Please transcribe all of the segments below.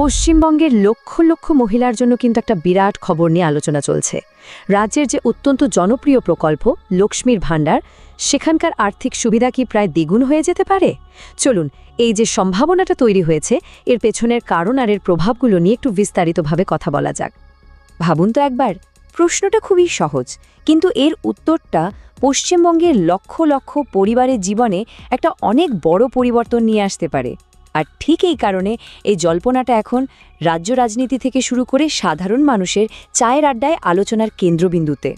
পশ্চিমবঙ্গের লক্ষ লক্ষ মহিলার জন্য কিন্তু একটা বিরাট খবর নিয়ে আলোচনা চলছে। রাজ্যের যে অত্যন্ত জনপ্রিয় প্রকল্প, লক্ষ্মীর ভাণ্ডার, সেখানকার আর্থিক সুবিধা কি প্রায় দ্বিগুণ হয়ে যেতে পারে? চলুন, এই যে সম্ভাবনাটা তৈরি হয়েছে, এর পেছনের কারণ আর এর প্রভাবগুলো নিয়ে একটু বিস্তারিতভাবে কথা বলা যাক। ভাবুন তো একবার, প্রশ্নটা খুবই সহজ, কিন্তু এর উত্তরটা পশ্চিমবঙ্গের লক্ষ লক্ষ পরিবারের জীবনে একটা অনেক বড় পরিবর্তন নিয়ে আসতে পারে। আর ঠিক এই কারণে এই জল্পনাটা এখন রাজ্য রাজনীতি থেকে শুরু করে সাধারণ মানুষের চায়ের আড্ডায় আলোচনার কেন্দ্রবিন্দুতে।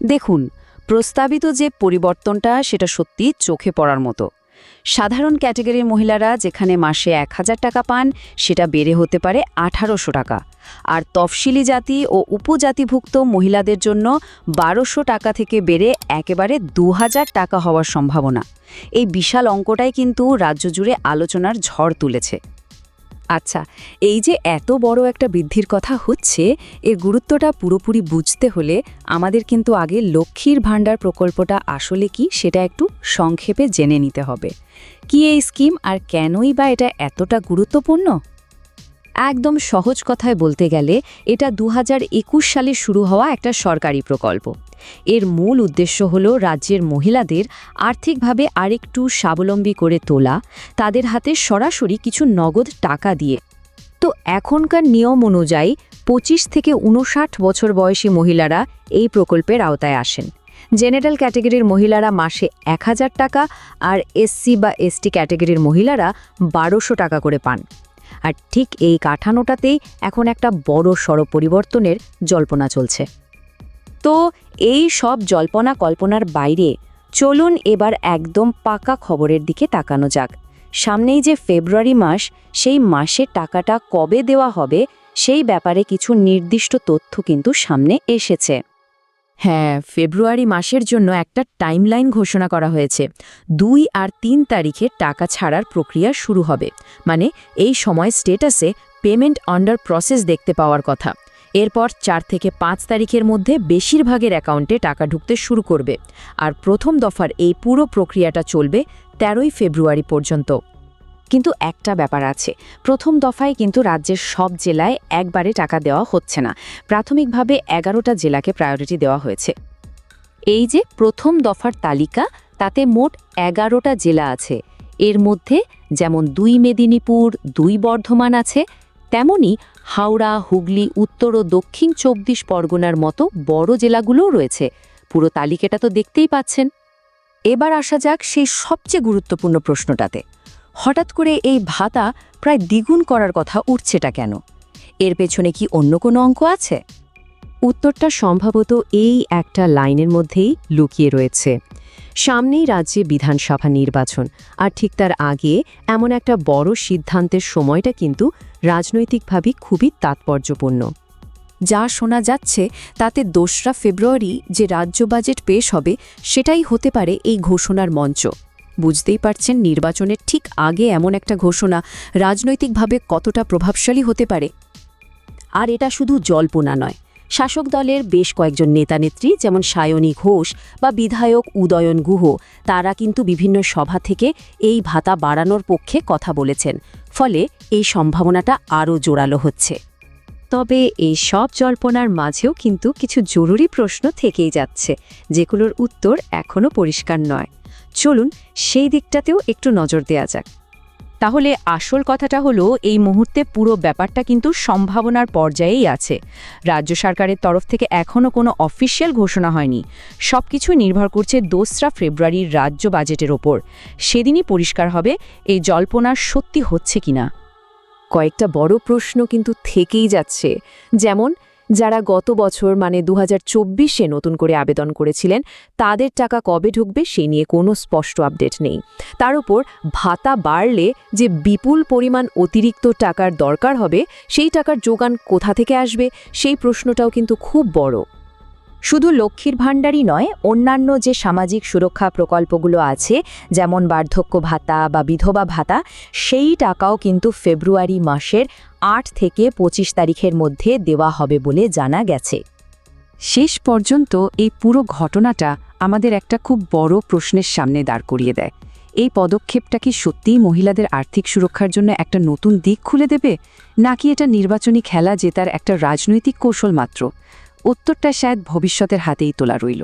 দেখুন, প্রস্তাবিত যে পরিবর্তনটা সেটা সত্যি চোখে পড়ার মতো। সাধারণ ক্যাটেগরির মহিলারা যেখানে মাসে এক হাজার টাকা পান, সেটা বেড়ে হতে পারে আঠারোশো টাকা। আর তফসিলি জাতি ও উপজাতিভুক্ত মহিলাদের জন্য বারোশো টাকা থেকে বেড়ে একেবারে দু হাজার টাকা হওয়ার সম্ভাবনা। এই বিশাল অঙ্কটাই কিন্তু রাজ্য জুড়ে আলোচনার ঝড় তুলেছে। আচ্ছা এই যে এত বড় একটা বৃদ্ধির কথা হচ্ছে, এর গুরুত্বটা পুরোপুরি বুঝতে হলে আমাদের কিন্তু আগে লক্ষ্মীর ভাণ্ডার প্রকল্পটা আসলে কি সেটা একটু সংক্ষেপে জেনে নিতে হবে। কি এই স্কিম আর কেনই বা এটা এতটা গুরুত্বপূর্ণ? একদম সহজ কথায় বলতে গেলে এটা দু হাজার একুশ সালে শুরু হওয়া একটা সরকারি প্রকল্প। এর মূল উদ্দেশ্য হল রাজ্যের মহিলাদের আর্থিকভাবে আরেকটু স্বাবলম্বী করে তোলা, তাদের হাতে সরাসরি কিছু নগদ টাকা দিয়ে। তো এখনকার নিয়ম অনুযায়ী ২৫ থেকে উনষাট বছর বয়সী মহিলারা এই প্রকল্পের আওতায় আসেন। জেনারেল ক্যাটেগরির মহিলারা মাসে এক হাজার টাকা আর এসসি বা এসটি ক্যাটেগরির মহিলারা বারোশো টাকা করে পান। আর ঠিক এই কাঠানোটাতেই এখন একটা বড় সড় পরিবর্তনের জল্পনা চলছে। তো এই সব জল্পনা কল্পনার বাইরে চলুন এবার একদম পাকা খবরের দিকে তাকানো যাক। সামনেই যে ফেব্রুয়ারি মাস, সেই মাসে টাকাটা কবে দেওয়া হবে, সেই ব্যাপারে কিছু নির্দিষ্ট তথ্য কিন্তু সামনে এসেছে। হ্যাঁ ফেব্রুয়ারি মাসের জন্য একটা টাইমলাইন ঘোষণা করা হয়েছে। দুই আর তিন তারিখে টাকা ছাড়ার প্রক্রিয়া শুরু হবে। মানে এই সময় স্টেটাসে পেমেন্ট আন্ডার প্রসেস দেখতে পাওয়ার কথা। এরপর চার থেকে পাঁচ তারিখের মধ্যে বেশিরভাগের অ্যাকাউন্টে টাকা ঢুকতে শুরু করবে। আর প্রথম দফার এই পুরো প্রক্রিয়াটা চলবে তেরোই ফেব্রুয়ারি পর্যন্ত। কিন্তু একটা ব্যাপার আছে। প্রথম দফায় কিন্তু রাজ্যের সব জেলায় একবারে টাকা দেওয়া হচ্ছে না। প্রাথমিকভাবে এগারোটা জেলাকে প্রায়োরিটি দেওয়া হয়েছে। এই যে প্রথম দফার তালিকা, তাতে মোট এগারোটা জেলা আছে। এর মধ্যে যেমন দুই মেদিনীপুর, দুই বর্ধমান আছে, তেমনি হাওড়া, হুগলি, উত্তর ও দক্ষিণ চব্বিশ পরগনার মতো বড় জেলাগুলোও রয়েছে। পুরো তালিকাটা তো দেখতেই পাচ্ছেন। এবার আসা যাক সেই সবচেয়ে গুরুত্বপূর্ণ প্রশ্নটাতে। হঠাৎ করে এই ভাতা প্রায় দ্বিগুণ করার কথা উঠছেটা কেন? এর পেছনে কি অন্য কোনো অঙ্ক আছে? উত্তরটা সম্ভবত এই একটা লাইনের মধ্যেই লুকিয়ে রয়েছে। সামনেই রাজ্যে বিধানসভা নির্বাচন, আর ঠিক তার আগে এমন একটা বড় সিদ্ধান্তের সময়টা কিন্তু রাজনৈতিকভাবে খুবই তাৎপর্যপূর্ণ। যা শোনা যাচ্ছে তাতে দোসরা ফেব্রুয়ারি যে রাজ্য বাজেট পেশ হবে, সেটাই হতে পারে এই ঘোষণার মঞ্চ। বুঝতেই পারছেন নির্বাচনের ঠিক আগে এমন একটা ঘোষণা রাজনৈতিকভাবে কতটা প্রভাবশালী হতে পারে। আর এটা শুধু জল্পনা নয়। শাসক দলের বেশ কয়েকজন নেতানেত্রী যেমন সায়নী ঘোষ বা বিধায়ক উদয়ন গুহ, তারা কিন্তু বিভিন্ন সভা থেকে এই ভাতা বাড়ানোর পক্ষে কথা বলেছেন। ফলে এই সম্ভাবনাটা আরও জোরালো হচ্ছে। তবে এই সব জল্পনার মাঝেও কিন্তু কিছু জরুরি প্রশ্ন থেকেই যাচ্ছে, যেগুলোর উত্তর এখনও পরিষ্কার নয়। চলুন সেই দিকটাতেও একটু নজর দেয়া যাক। তাহলে আসল কথাটা হলো, এই মুহূর্তে পুরো ব্যাপারটা কিন্তু সম্ভাবনার পর্যায়েই আছে। রাজ্য সরকারের তরফ থেকে এখনও কোনো অফিসিয়াল ঘোষণা হয়নি। সব কিছুই নির্ভর করছে দোসরা ফেব্রুয়ারির রাজ্য বাজেটের ওপর। সেদিনই পরিষ্কার হবে এই জল্পনা সত্যি হচ্ছে কিনা। কয়েকটা বড় প্রশ্ন কিন্তু থেকেই যাচ্ছে। যেমন যারা গত বছর মানে দু হাজার নতুন করে আবেদন করেছিলেন, তাদের টাকা কবে ঢুকবে সে নিয়ে কোনো স্পষ্ট আপডেট নেই। তার উপর ভাতা বাড়লে যে বিপুল পরিমাণ অতিরিক্ত টাকার দরকার হবে, সেই টাকার যোগান কোথা থেকে আসবে, সেই প্রশ্নটাও কিন্তু খুব বড়। শুধু লক্ষ্মীর ভাণ্ডারই নয়, অন্যান্য যে সামাজিক সুরক্ষা প্রকল্পগুলো আছে, যেমন বার্ধক্য ভাতা বা বিধবা ভাতা, সেই টাকাও কিন্তু ফেব্রুয়ারি মাসের আট থেকে ২৫ তারিখের মধ্যে দেওয়া হবে বলে জানা গেছে। শেষ পর্যন্ত এই পুরো ঘটনাটা আমাদের একটা খুব বড় প্রশ্নের সামনে দাঁড় করিয়ে দেয়। এই পদক্ষেপটা কি সত্যিই মহিলাদের আর্থিক সুরক্ষার জন্য একটা নতুন দিক খুলে দেবে? নাকি এটা নির্বাচনী খেলা জেতার একটা রাজনৈতিক কৌশল মাত্র? উত্তরটা শায়দ ভবিষ্যতের হাতেই তোলা রইল।